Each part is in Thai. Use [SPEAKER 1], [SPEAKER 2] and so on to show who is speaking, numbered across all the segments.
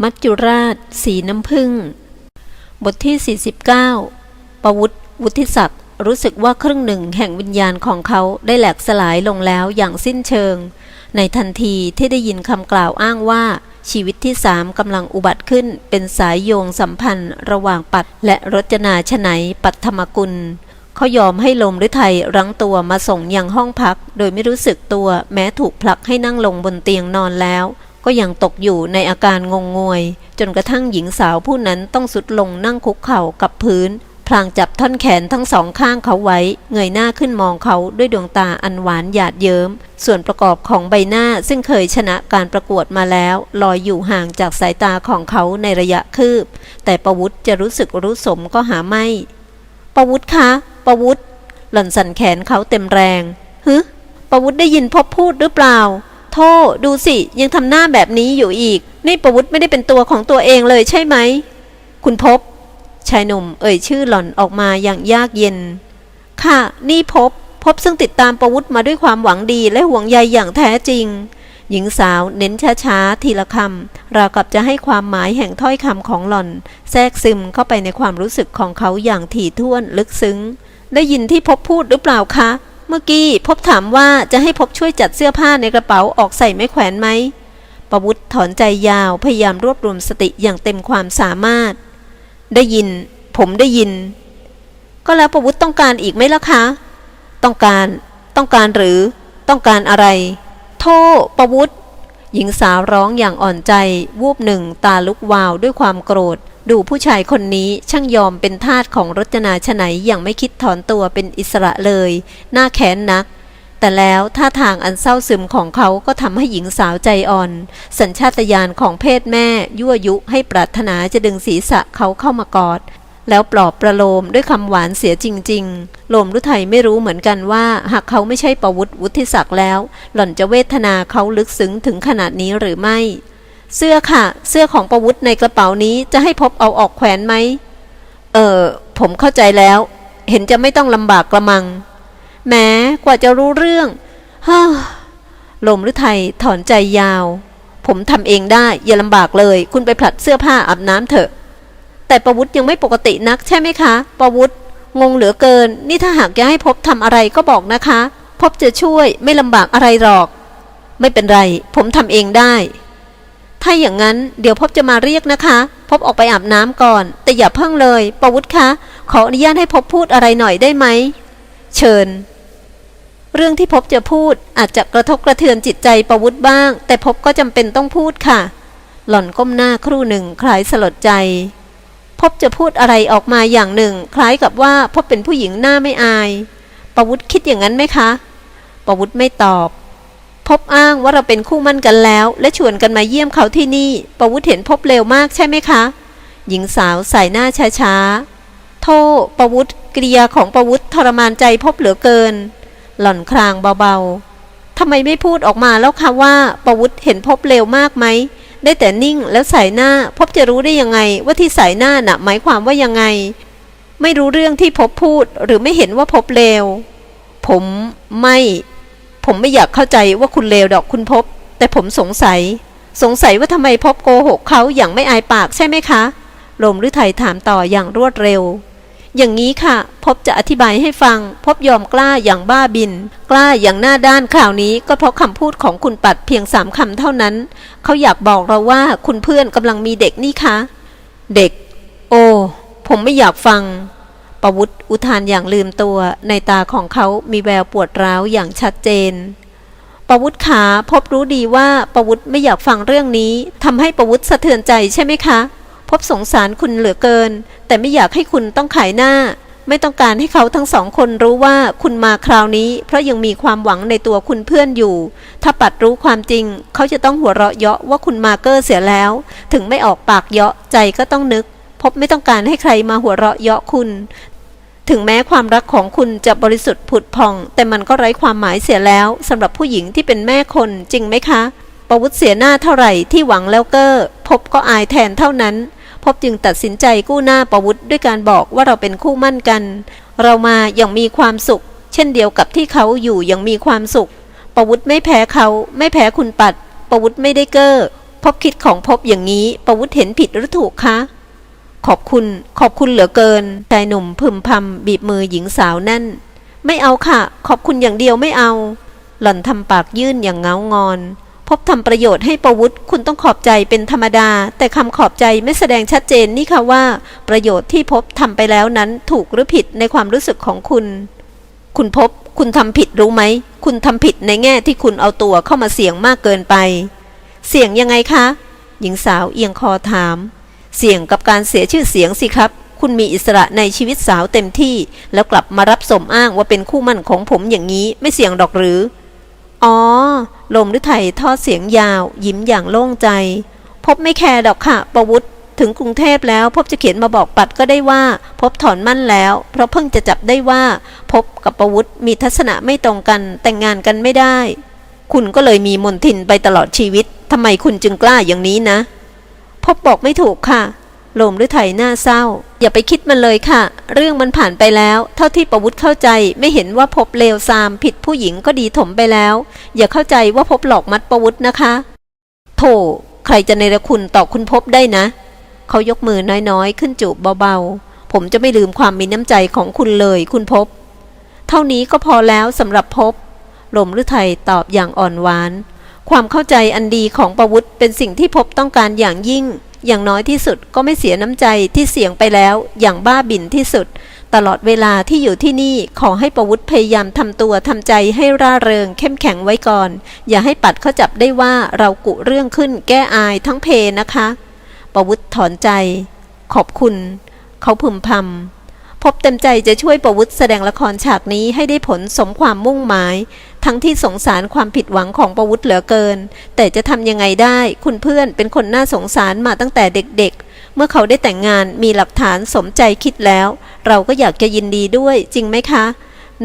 [SPEAKER 1] มัจจุราช สีน้ำผึ้งบทที่ 49 ประวุฒิวุฒิศักดิ์รู้สึกว่าครึ่งหนึ่งแห่งวิญญาณของเขาได้แหลกสลายลงแล้วอย่างสิ้นเชิง ในทันทีที่ได้ยินคำกล่าวอ้างว่าชีวิตที่สามกำลังอุบัติขึ้นเป็นสายโยงสัมพันธ์ระหว่างปัดและรจนาชไนยปัทมกุล เขายอมให้ลมฤทัยรั้งตัวมาส่งยังห้องพัก โดยไม่รู้สึกตัวแม้ถูกผลักให้นั่งลงบนเตียงนอนแล้ว ก็ยังตกอยู่ในอาการงงงวย จนกระทั่งหญิงสาวผู้นั้นต้องสุดลงนั่งคุกเข่ากับพื้น พลางจับท่อนแขนทั้งสองข้างเขาไว้ เงยหน้าขึ้นมองเขาด้วยดวงตาอันหวานหยาดเยิ้ม ส่วนประกอบของใบหน้าซึ่งเคยชนะการประกวดมาแล้วลอยอยู่ห่างจากสายตาของเขาในระยะคืบ แต่ประวุฒจะรู้สึกรู้สมก็หาไม่ประวุฒคะประวุฒหล่อนสั่นแขนเขาเต็มแรงฮึประวุฒได้ยินพบพูดหรือเปล่า โทษดูสิ ยังทำหน้าแบบนี้อยู่อีก นี่ประวุฒิไม่ได้เป็นตัวของตัวเองเลยใช่ไหม คุณพบ ชายหนุ่มเอ่ยชื่อหล่อนออกมาอย่างยากเย็น ค่ะ นี่พบ พบซึ่งติดตามประวุฒิมาด้วยความหวังดีและห่วงใยอย่างแท้จริง หญิงสาวเน้นช้าๆ ทีละคำราวกับจะให้ความหมายแห่งถ้อยคำของหล่อน แทรกซึมเข้าไปในความรู้สึกของเขาอย่างถี่ถ้วนลึกซึ้ง ได้ยินที่พบพูดหรือเปล่าคะ เมื่อกี้พบถามว่าจะให้พบช่วยจัดเสื้อผ้าในกระเป๋าออกใส่ไม้แขวนไหมประวุฒิถอนใจยาวพยายามรวบรวมสติอย่างเต็มความสามารถ ได้ยิน ผมได้ยิน ก็แล้วประวุฒิต้องการอีกไหมล่ะคะ ต้องการ ต้องการหรือ ต้องการอะไร โทษประวุฒิหญิงสาวร้องอย่างอ่อนใจ วูบหนึ่ง ตาลุกวาวด้วยความโกรธ ดูผู้ชายคนนี้ช่างยอมเป็นทาสของรจนาชนัยอย่างไม่คิดถอนตัวเป็นอิสระเลยหน้าแค้นนัก แต่แล้วท่าทางอันเศร้าซึมของเขาก็ทำให้หญิงสาวใจอ่อน สัญชาตญาณของเพศแม่ ยั่วยุให้ปรารถนาจะดึงศีรษะเขาเข้ามากอด แล้วปลอบประโลมด้วยคำหวานเสียจริง ๆ โลมรุไทยไม่รู้เหมือนกันว่า หากเขาไม่ใช่ประวุฒิวุฒิศักดิ์แล้ว หล่อนจะเวทนาเขาลึกซึ้งถึงขนาดนี้หรือไม่ เสื้อค่ะ เสื้อของประวุฒิในกระเป๋านี้จะให้พบเอาออกแขวนไหม เออ ผมเข้าใจแล้ว เห็นจะไม่ต้องลำบากกระมัง แม้กว่าจะรู้เรื่องฮ่าลมฤทัยถอนใจยาว ผมทำเองได้อย่าลำบากเลย คุณไปผลัดเสื้อผ้าอาบน้ำเถอะ แต่ประวุฒิยังไม่ปกตินักใช่ไหมคะ ประวุฒิงงเหลือเกิน นี่ถ้าหากจะให้พบทำอะไรก็บอกนะคะ พบจะช่วยไม่ลำบากอะไรหรอก ไม่เป็นไร ผมทำเองได้ ถ้าอย่างนั้นเดี๋ยวพบจะมาเรียกนะคะ พบออกไปอาบน้ำก่อน แต่อย่าเพิ่งเลย ประวุฒิคะ ขออนุญาตให้พบพูดอะไรหน่อยได้ไหม เชิญ เรื่องที่พบจะพูดอาจจะกระทบกระเทือนจิตใจประวุฒิบ้าง แต่พบก็จำเป็นต้องพูดค่ะ หล่อนก้มหน้าครู่หนึ่งคล้ายสลดใจ พบจะพูดอะไรออกมาอย่างหนึ่ง คล้ายกับว่าพบเป็นผู้หญิงหน้าไม่อาย ประวุฒิคิดอย่างนั้นไหมคะ ประวุฒิไม่ตอบ พบอ้างว่าเราเป็นคู่มั่นกันแล้ว และชวนกันมาเยี่ยมเขาที่นี่ ประวุฒิเห็นพบเร็วมากใช่ไหมคะ หญิงสาวใส่หน้าช้าๆ โทษประวุฒิกริยาของประวุฒิทรมานใจพบเหลือเกิน หล่อนครางเบาๆทำไมไม่พูดออกมาแล้วคะว่าประวุฒิเห็นพบเร็วมากไหม ได้แต่นิ่งแล้วใส่หน้า พบจะรู้ได้ยังไงว่าที่ใส่หน้าน่ะ หมายความว่ายังไง ไม่รู้เรื่องที่พบพูดหรือไม่เห็นว่าพบเลวผมไม่ ผมไม่อยากเข้าใจว่าคุณเลวดอกคุณพบ แต่ผมสงสัย สงสัยว่าทำไมพบโกหกเขาอย่างไม่อายปากใช่ไหมคะลมฤทัยถามต่ออย่างรวดเร็ว อย่างนี้ค่ะ พบจะอธิบายให้ฟัง พบยอมกล้าอย่างบ้าบิน กล้าอย่างหน้าด้านข่าวนี้ก็เพราะคำพูดของคุณปัดเพียงสามคำเท่านั้น เขาอยากบอกเราว่าคุณเพื่อนกำลังมีเด็กนี่คะ เด็ก โอ้ ผมไม่อยากฟัง ประวุฒอุทานอย่างลืมตัวในตาของเขามีแววปวดร้าวอย่างชัดเจนประวุฒขาพบรู้ดีว่าประวุฒไม่อยากฟังเรื่องนี้ทำให้ประวุฒสะเทือนใจใช่ไหมคะ พบสงสารคุณเหลือเกิน แต่ไม่อยากให้คุณต้องขายหน้า ไม่ต้องการให้เขาทั้งสองคนรู้ว่าคุณมาคราวนี้ เพราะยังมีความหวังในตัวคุณเพื่อนอยู่ ถ้าปัดรู้ความจริง เขาจะต้องหัวเราะเยาะว่าคุณมาเกอร์เสียแล้ว ถึงไม่ออกปากเยาะใจก็ต้องนึกพบไม่ต้องการให้ใครมาหัวเราะเยาะคุณ ถึงแม้ความรักของคุณจะบริสุทธิ์ผุดพอง แต่มันก็ไร้ความหมายเสียแล้วสำหรับผู้หญิงที่เป็นแม่คนจริงไหมคะ ประวุฒิเสียหน้าเท่าไหร่ที่หวังแล้วเกอร์พบก็อายแทนเท่านั้น พบจึงตัดสินใจกู้หน้าประวุฒิด้วยการบอกว่าเราเป็นคู่มั่นกัน เรามาอย่างมีความสุข เช่นเดียวกับที่เขาอยู่อย่างมีความสุข ประวุฒิไม่แพ้เขา ไม่แพ้คุณปัด ประวุฒิไม่ได้เก้อพบคิดของพบอย่างนี้ ประวุฒิเห็นผิดหรือถูกคะ ขอบคุณ ขอบคุณเหลือเกินชายหนุ่มพึมพำบีบมือหญิงสาวนั่น ไม่เอาค่ะ ขอบคุณอย่างเดียวไม่เอา หล่อนทำปากยื่นอย่างเงางอน พบทำประโยชน์ให้ประวุฒิคุณต้องขอบใจเป็นธรรมดา แต่คำขอบใจไม่แสดงชัดเจนนี่ค่ะว่า ประโยชน์ที่พบทำไปแล้วนั้นถูกหรือผิดในความรู้สึกของคุณ คุณพบ คุณทำผิดรู้ไหม คุณทำผิดในแง่ที่คุณเอาตัวเข้ามาเสี่ยงมากเกินไป เสี่ยงยังไงคะ หญิงสาวเอียงคอถาม เสี่ยงกับการเสียชื่อเสียงสิครับ คุณมีอิสระในชีวิตสาวเต็มที่ แล้วกลับมารับสมอ้างว่าเป็นคู่มั่นของผมอย่างนี้ไม่เสี่ยงดอกหรือ อ๋อ ลมฤทัยทอดเสียงยาว ยิ้มอย่างโล่งใจ พบไม่แคร์ดอกค่ะ ประวุฒิถึงกรุงเทพแล้วพบจะเขียนมาบอกปัดก็ได้ว่า พบถอนมั่นแล้ว เพราะเพิ่งจะจับได้ว่า พบกับประวุฒิมีทัศนะไม่ตรงกันแต่งงานกันไม่ได้ คุณก็เลยมีมนทินไปตลอดชีวิตทำไมคุณจึงกล้าอย่างนี้นะ พบบอกไม่ถูกค่ะลมฤทัยหน้าเศร้า อย่าไปคิดมันเลยค่ะ เรื่องมันผ่านไปแล้ว เท่าที่ประวุฒิเข้าใจไม่เห็นว่าพบเลวซามผิดผู้หญิงก็ดีถมไปแล้ว อย่าเข้าใจว่าพบหลอกมัดประวุฒินะคะโธ่ใครจะในรคุณต่อคุณพบได้นะ เขายกมือน้อยๆ ขึ้นจูบเบาๆ ผมจะไม่ลืมความมีน้ำใจของคุณเลยคุณพบ เท่านี้ก็พอแล้วสำหรับพบลมฤทัยตอบอย่างอ่อนหวาน ความเข้าใจอันดีของประวุฒิเป็นสิ่งที่พบต้องการอย่างยิ่ง อย่างน้อยที่สุดก็ไม่เสียน้ำใจที่เสี่ยงไปแล้ว อย่างบ้าบิ่นที่สุด ตลอดเวลาที่อยู่ที่นี่ขอให้ประวุฒิพยายามทำตัวทำใจให้ร่าเริง เข้มแข็งไว้ก่อน อย่าให้ปัดเขาจับได้ว่าเรากุเรื่องขึ้น แก้อายทั้งเพนะคะ ประวุฒิถอนใจ ขอบคุณ เขาพึมพำ พบเต็มใจจะช่วยประวุฒิแสดงละครฉากนี้ให้ได้ผลสมความมุ่งหมาย ทั้งที่สงสารความผิดหวังของประวุฒิเหลือเกิน แต่จะทำยังไงได้ คุณเพื่อนเป็นคนน่าสงสารมาตั้งแต่เด็กๆ เมื่อเขาได้แต่งงานมีหลักฐานสมใจคิดแล้ว เราก็อยากจะยินดีด้วยจริงไหมคะ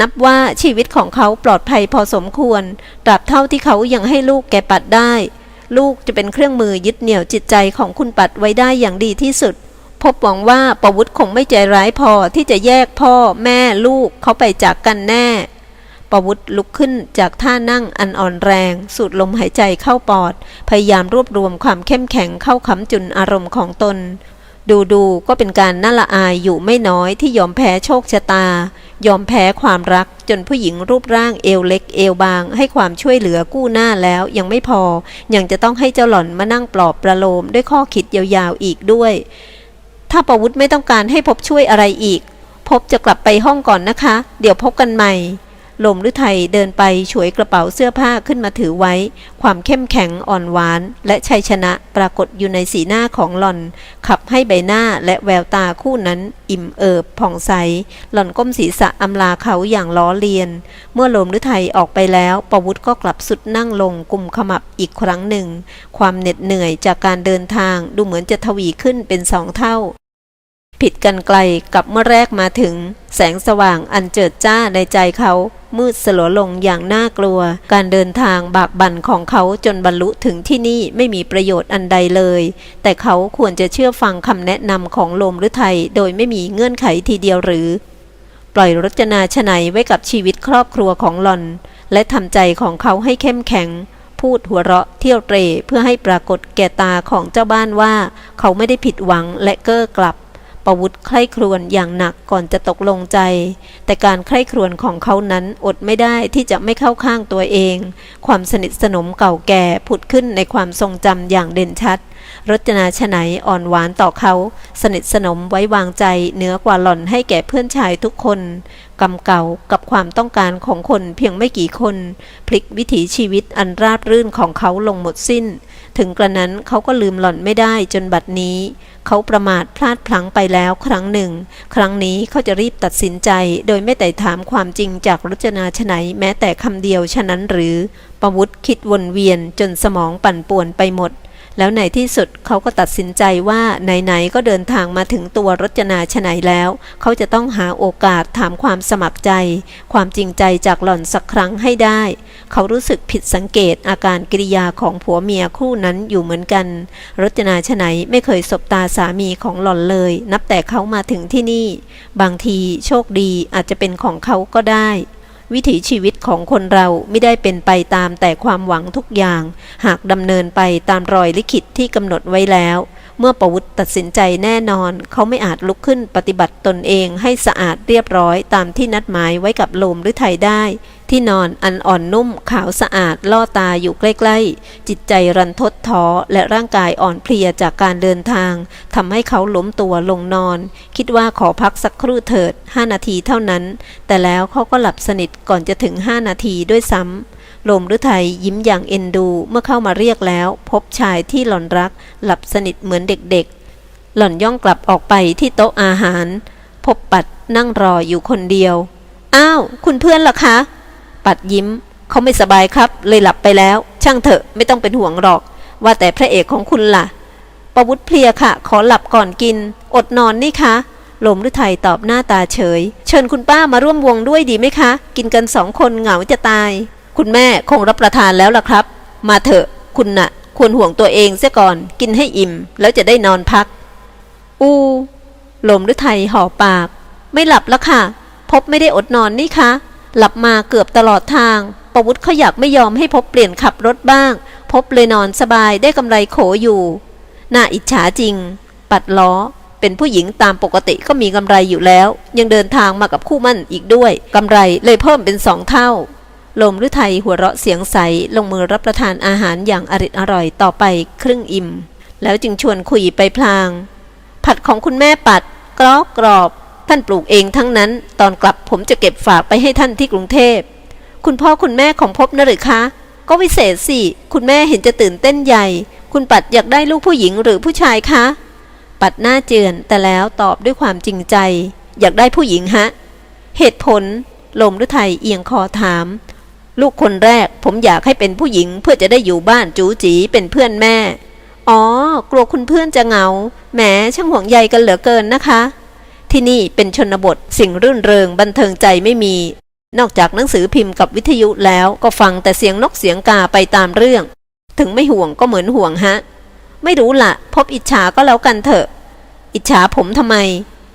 [SPEAKER 1] นับว่าชีวิตของเขาปลอดภัยพอสมควรตราบเท่าที่เขายังให้ลูกแกปัดได้ ลูกจะเป็นเครื่องมือยึดเหนี่ยวจิตใจของคุณปัดไว้ได้อย่างดีที่สุด พบหวังว่าประวุฒิคงไม่ใจร้ายพอที่จะแยกพ่อแม่ลูกเขาไปจากกันแน่ประวุฒิลุกขึ้นจากท่านั่งอันอ่อนแรง สูดลมหายใจเข้าปอด พยายามรวบรวมความเข้มแข็งเข้าคำจุนอารมณ์ของตน ดูดูก็เป็นการน่าละอายอยู่ไม่น้อยที่ยอมแพ้โชคชะตา ยอมแพ้ความรักจนผู้หญิงรูปร่างเอวเล็กเอวบาง ให้ความช่วยเหลือกู้หน้าแล้วยังไม่พอ ยังจะต้องให้เจ้าหล่อนมานั่งปลอบประโลมด้วยข้อคิดยาวๆอีกด้วย ถ้าประวุฒิไม่ต้องการให้พบช่วยอะไรอีก พบจะกลับไปห้องก่อนนะคะ เดี๋ยวพบกันใหม่ ลมฤทัยเดินไปฉวยกระเป๋าเสื้อผ้าขึ้นมาถือไว้ ความเข้มแข็งอ่อนหวาน และชัยชนะปรากฏอยู่ในสีหน้าของหล่อน ขับให้ใบหน้าและแววตาคู่นั้น อิ่มเอิบผ่องใส หล่อนก้มศีรษะอำลาเขาอย่างล้อเลียน เมื่อลมฤทัยออกไปแล้วประวุฒิก็กลับสุดนั่งลงกุมขมับอีกครั้งหนึ่ง ความเหน็ดเหนื่อยจากการเดินทางดูเหมือนจะทวีขึ้นเป็นสองเท่า ผิดกันไกลกับเมื่อแรกมาถึง แสงสว่างอันเจิดจ้าในใจเขา มืดสลัวลงอย่างน่ากลัว การเดินทางบากบั่นของเขาจนบรรลุถึงที่นี่ไม่มีประโยชน์อันใดเลย แต่เขาควรจะเชื่อฟังคำแนะนำของลมฤทัยโดยไม่มีเงื่อนไขทีเดียวหรือ ปล่อยรจนาชนัยไว้กับชีวิตครอบครัวของหลอน และทำใจของเขาให้เข้มแข็งพูดหัวเราะเที่ยวเตรเพื่อให้ปรากฏแก่ตาของเจ้าบ้านว่า เขาไม่ได้ผิดหวังและเก้อกลับ ประวุฒิใคร่ครวญอย่างหนักก่อนจะตกลงใจ แต่การใคร่ครวญของเขานั้นอดไม่ได้ที่จะไม่เข้าข้างตัวเอง ความสนิทสนมเก่าแก่ผุดขึ้นในความทรงจำอย่างเด่นชัด รจนาชนัยอ่อนหวานต่อเขา สนิทสนมไว้วางใจเหนือกว่าหล่อนให้แก่เพื่อนชายทุกคนกรรมเก่ากับความต้องการของคนเพียงไม่กี่คน พลิกวิถีชีวิตอันราบรื่นของเขาลงหมดสิ้น ถึงกระนั้นเขาก็ลืมหล่อนไม่ได้จนบัดนี้ เขาประมาทพลาดพลั้งไปแล้วครั้งหนึ่ง ครั้งนี้เขาจะรีบตัดสินใจ โดยไม่แต่ถามความจริงจากรจนาชนัยแม้แต่คำเดียวฉะนั้นหรือประวุฒิคิดวนเวียนจนสมองปั่นป่วนไปหมด แล้วในที่สุดเขาก็ตัดสินใจว่าไหนๆก็เดินทางมาถึงตัวรจนาชนัยแล้ว เขาจะต้องหาโอกาสถามความสมัครใจ ความจริงใจจากหล่อนสักครั้งให้ได้ เขารู้สึกผิดสังเกตอาการกิริยาของผัวเมียคู่นั้นอยู่เหมือนกัน รจนาชนัยไม่เคยสบตาสามีของหล่อนเลย นับแต่เขามาถึงที่นี่ บางทีโชคดีอาจจะเป็นของเขาก็ได้ วิถีชีวิตของคนเราไม่ได้เป็นไปตามแต่ความหวังทุกอย่าง หากดำเนินไปตามรอยลิขิตที่กำหนดไว้แล้ว เมื่อประวุฒิตัดสินใจแน่นอน เขาไม่อาจลุกขึ้นปฏิบัติตนเองให้สะอาดเรียบร้อยตามที่นัดหมายไว้กับโลมหรือไทยได้ ที่นอนอันอ่อนนุ่มขาวสะอาดล่อตาอยู่ใกล้ๆ จิตใจรันทดท้อและร่างกายอ่อนเพลียจากการเดินทางทำให้เขาล้มตัวลงนอน คิดว่าขอพักสักครู่เถิด 5 นาทีเท่านั้น แต่แล้วเขาก็หลับสนิทก่อนจะถึง 5 นาทีด้วยซ้ำ ลมฤทัยยิ้มอย่างเอ็นดูเมื่อเข้ามาเรียกแล้ว พบชายที่หล่อนรัก หลับสนิทเหมือนเด็กๆ หล่อนย่องกลับออกไปที่โต๊ะอาหาร พบปัดนั่งรออยู่คนเดียว อ้าว คุณเพื่อนล่ะคะ ปัดยิ้มเขาไม่สบายครับ เลยหลับไปแล้ว ช่างเถอะไม่ต้องเป็นห่วงหรอก ว่าแต่พระเอกของคุณล่ะประวุฒิเพลียค่ะ ขอหลับก่อนกิน อดนอนนี่คะลมฤทัยตอบหน้าตาเฉย เชิญคุณป้ามาร่วมวงด้วยดีไหมคะ กินกันสองคนเหงาจะตาย คุณแม่คงรับประทานแล้วล่ะครับ มาเถอะคุณน่ะ ควรห่วงตัวเองเสียก่อนกินให้อิ่ม แล้วจะได้นอนพัก อูลมฤทัยห่อปาก ไม่หลับแล้วค่ะ พบไม่ได้อดนอนนี่คะ หลับมาเกือบตลอดทางประวุฒิเขาอยากไม่ยอมให้พบเปลี่ยนขับรถบ้าง พบเลยนอนสบายได้กำไรโขอยู่ น่าอิจฉาจริง ปัดล้อ เป็นผู้หญิงตามปกติก็มีกำไรอยู่แล้ว ยังเดินทางมากับคู่มั่นอีกด้วยกำไรเลยเพิ่มเป็นสองเท่า ลมฤทัยหัวเราะเสียงใส ลงมือรับประทานอาหารอย่างอริดอร่อยต่อไปครึ่งอิ่ม แล้วจึงชวนคุยไปพลาง ผัดของคุณแม่ปัดกรอบกรอบ ท่านปลูกเองทั้งนั้น ตอนกลับผมจะเก็บฝากไปให้ท่านที่กรุงเทพ คุณพ่อคุณแม่ของพบนะหรือคะ ก็วิเศษสิ คุณแม่เห็นจะตื่นเต้นใหญ่ คุณปัดอยากได้ลูกผู้หญิงหรือผู้ชายคะ ปัดหน้าเจือนแต่แล้วตอบด้วยความจริงใจ อยากได้ผู้หญิงฮะ เหตุผลลมฤทัยเอียงคอถาม ลูกคนแรก ผมอยากให้เป็นผู้หญิงเพื่อจะได้อยู่บ้านจูจีเป็นเพื่อนแม่ อ๋อ กลัวคุณเพื่อนจะเหงา แหมช่างห่วงใยกันเหลือเกินนะคะ ที่นี่เป็นชนบทสิ่งรื่นเริงบันเทิงใจไม่มี นอกจากหนังสือพิมพ์กับวิทยุแล้วก็ฟังแต่เสียงนกเสียงกาไปตามเรื่อง ถึงไม่ห่วงก็เหมือนห่วงฮะ ไม่รู้ละพบอิจฉาก็แล้วกันเถอะ อิจฉาผมทำไม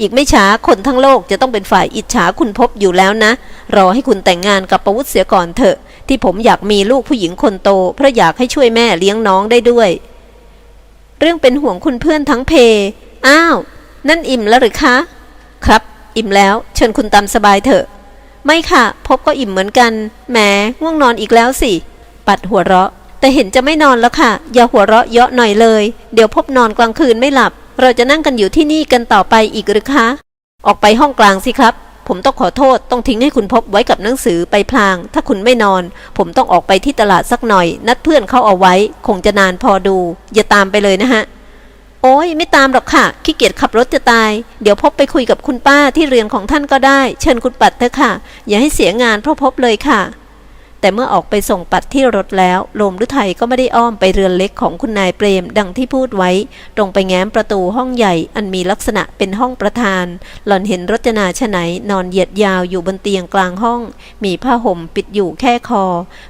[SPEAKER 1] อีกไม่ช้าคนทั้งโลกจะต้องเป็นฝ่ายอิจฉาคุณพบอยู่แล้วนะ รอให้คุณแต่งงานกับประวุฒิเสียก่อนเถอะ ที่ผมอยากมีลูกผู้หญิงคนโต เพราะอยากให้ช่วยแม่เลี้ยงน้องได้ด้วย เรื่องเป็นห่วงคุณเพื่อนทั้งเพ อ้าว นั่นอิ่มแล้วหรือคะ ครับ อิ่มแล้ว เชิญคุณตามสบายเถอะ ไม่ค่ะ พบก็อิ่มเหมือนกัน แหม ง่วงนอนอีกแล้วสิ ปัดหัวเราะ แต่เห็นจะไม่นอนแล้วค่ะ อย่าหัวเราะเยาะหน่อยเลย เดี๋ยวพบนอนกลางคืนไม่หลับ เราจะนั่งกันอยู่ที่นี่กันต่อไปอีกหรือคะ ออกไปห้องกลางสิครับ ผมต้องขอโทษต้องทิ้งให้คุณพบไว้กับหนังสือไปพลาง ถ้าคุณไม่นอน ผมต้องออกไปที่ตลาดสักหน่อย นัดเพื่อนเขาเอาไว้ คงจะนานพอดู อย่าตามไปเลยนะฮะ โอ้ยไม่ตามหรอกค่ะขี้เกียจขับรถจะตาย เดี๋ยวพบไปคุยกับคุณป้าที่เรือนของท่านก็ได้ เชิญคุณปัดเถอะค่ะ อย่าให้เสียงานเพราะพบเลยค่ะ แต่เมื่อออกไปส่งปัดที่รถแล้ว ลมฤทัยก็ไม่ได้อ้อมไปเรือนเล็กของคุณนายเปรม ดังที่พูดไว้ ตรงไปแง้มประตูห้องใหญ่ อันมีลักษณะเป็นห้องประธาน หล่อนเห็นรจนาชไหนนอนเหยียดยาวอยู่บนเตียงกลางห้อง มีผ้าห่มปิดอยู่แค่คอ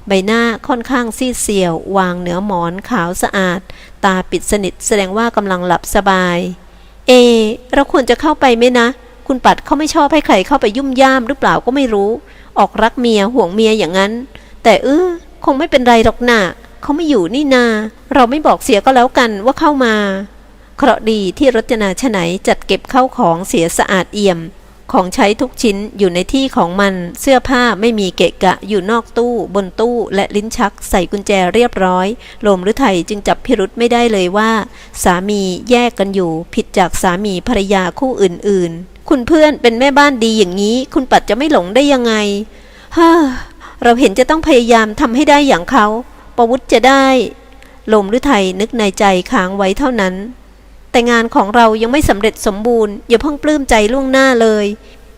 [SPEAKER 1] ใบหน้าค่อนข้างซีดเซียว วางเหนือหมอนขาวสะอาด ตาปิดสนิทแสดงว่ากำลังหลับสบาย เอ เราควรจะเข้าไปไหมนะ คุณปัดเขาไม่ชอบให้ใครเข้าไปยุ่มย่ามหรือเปล่าก็ไม่รู้ ออกรักเมียห่วงเมียอย่างนั้น แต่เออคงไม่เป็นไรหรอกนะ่ะเขาไม่อยู่นี่นา เราไม่บอกเสียก็แล้วกันว่าเข้ามา เคราะดีที่รจนาชไหนจัดเก็บเข้าของเสียสะอาดเอี่ยม ของใช้ทุกชิ้นอยู่ในที่ของมัน เสื้อผ้าไม่มีเกะกะอยู่นอกตู้บนตู้และลิ้นชักใส่กุญแจเรียบร้อย ลมฤทัยจึงจับพิรุษไม่ได้เลยว่า สามีแยกกันอยู่ผิดจากสามีภรรยาคู่อื่นๆ คุณเพื่อนเป็นแม่บ้านดีอย่างนี้ คุณปัดจะไม่หลงได้ยังไงฮ่าเราเห็นจะต้องพยายามทำให้ได้อย่างเขา ประวุฒิจะได้ ลมฤทัยนึกในใจค้างไว้เท่านั้น แต่งานของเรายังไม่สำเร็จสมบูรณ์ อย่าเพิ่งปลื้มใจล่วงหน้าเลย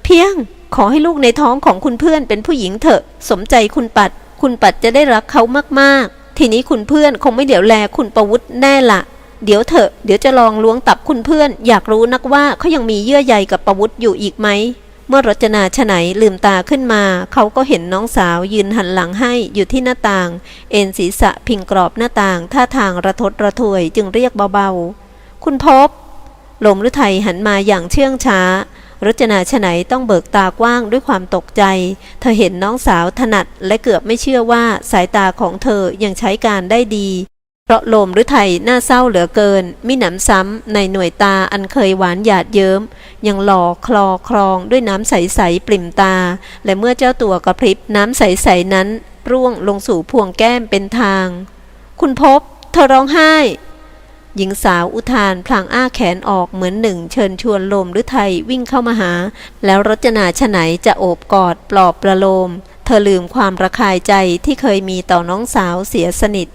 [SPEAKER 1] เพียงขอให้ลูกในท้องของคุณเพื่อนเป็นผู้หญิงเถอะ สมใจคุณปัด คุณปัดจะได้รักเขามากๆ ทีนี้คุณเพื่อนคงไม่เหลียวแลคุณประวุฒิแน่ละ เดี๋ยวเถอะ เดี๋ยวจะลองล้วงตับคุณเพื่อน อยากรู้นักว่าเขายังมีเยื่อใยกับประวุฒิอยู่อีกไหม เมื่อรจนาชไหนลืมตาขึ้นมา เขาก็เห็นน้องสาวยืนหันหลังให้อยู่ที่หน้าต่าง เอ็นศีรษะพิงกรอบหน้าต่าง ท่าทางระทดระทวยจึงเรียกเบาๆ คุณพบ ลมฤทัยหันมาอย่างเชื่องช้ารจนาชไหนต้องเบิกตากว้างด้วยความตกใจ เธอเห็นน้องสาวถนัดและเกือบไม่เชื่อว่าสายตาของเธอยังใช้การได้ดี ราะโลมหรือไทยน่าเศร้าเหลือเกิน มิหนำซ้ำในหน่วยตาอันเคยหวานหยาดเยิ้ม ยังหล่อคลอคลองด้วยน้ำใส ๆปริ่มตา และเมื่อเจ้าตัวกระพริบน้ำใส ๆ นั้น ร่วงลงสู่พวงแก้มเป็นทาง คุณพบ เธอร้องไห้ หญิงสาวอุทานพลางอ้าแขนออกเหมือนหนึ่ง เชิญชวนลมหรือไทยวิ่งเข้ามาหา แล้วรจนาชไหนจะโอบกอดปลอบประโลม เธอลืมความระคายใจที่เคยมีต่อน้องสาวเสียสนิท